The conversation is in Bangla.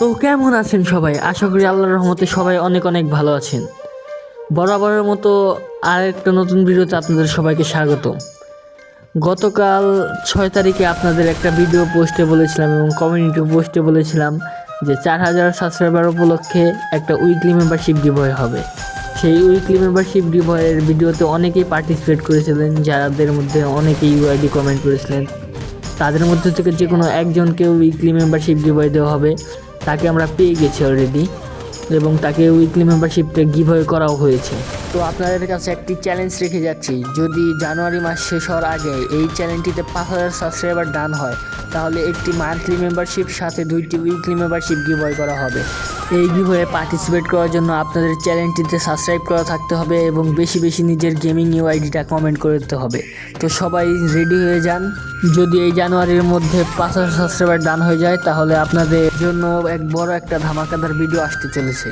তো কেমন আছেন সবাই? আশা করি আল্লাহর রহমতে সবাই অনেক অনেক ভালো আছেন। বরাবরের মতো আর একটা নতুন ভিডিওতে আপনাদের সবাইকে স্বাগত। গতকাল ছয় তারিখে আপনাদের একটা ভিডিও পোস্টে বলেছিলাম এবং কমিউনিটি পোস্টে বলেছিলাম যে চার হাজার সাবস্ক্রাইবার উপলক্ষে একটা উইকলি মেম্বারশিপ গিভওয়ে হবে। সেই উইকলি মেম্বারশিপ গিভওয়ের ভিডিওতে অনেকেই পার্টিসিপেট করেছিলেন, যাদের মধ্যে অনেকেই ইউআইডি কমেন্ট করেছিলেন। তাদের মধ্যে থেকে যে কোনো একজনকে উইকলি মেম্বারশিপ গিভওয়ে দেওয়া হবে। তাকে আমরা পেয়ে গেছি অলরেডি এবং তাকে উইকলি মেম্বারশিপটা গিভওয়ে করাও হয়েছে। তো আপনাদের কাছে একটি চ্যালেঞ্জ রেখে যাচ্ছি। যদি জানুয়ারি মাস শেষ হওয়ার আগে এই চ্যানেলটিতে পাঁচ হাজার সাবস্ক্রাইবার ডান হয়, তাহলে একটি মান্থলি মেম্বারশিপ সাথে দুইটি উইকলি মেম্বারশিপ গিভওয়ে করা হবে। এই গিভওয়ে পার্টিসিপেট করার জন্য আপনাদের চ্যানেলটিতে সাবস্ক্রাইব করা থাকতে হবে এবং বেশি বেশি নিজের গেমিং ইউআইডিটা কমেন্ট করে দিতে হবে। তো সবাই রেডি হয়ে যান। যদি এই জানুয়ারির মধ্যে পাঁচ হাজার সাবস্ক্রাইবার ডান হয়ে যায়, তাহলে আপনাদের জন্য এক বড় একটা ধামাকাদার ভিডিও আসতে চলেছে।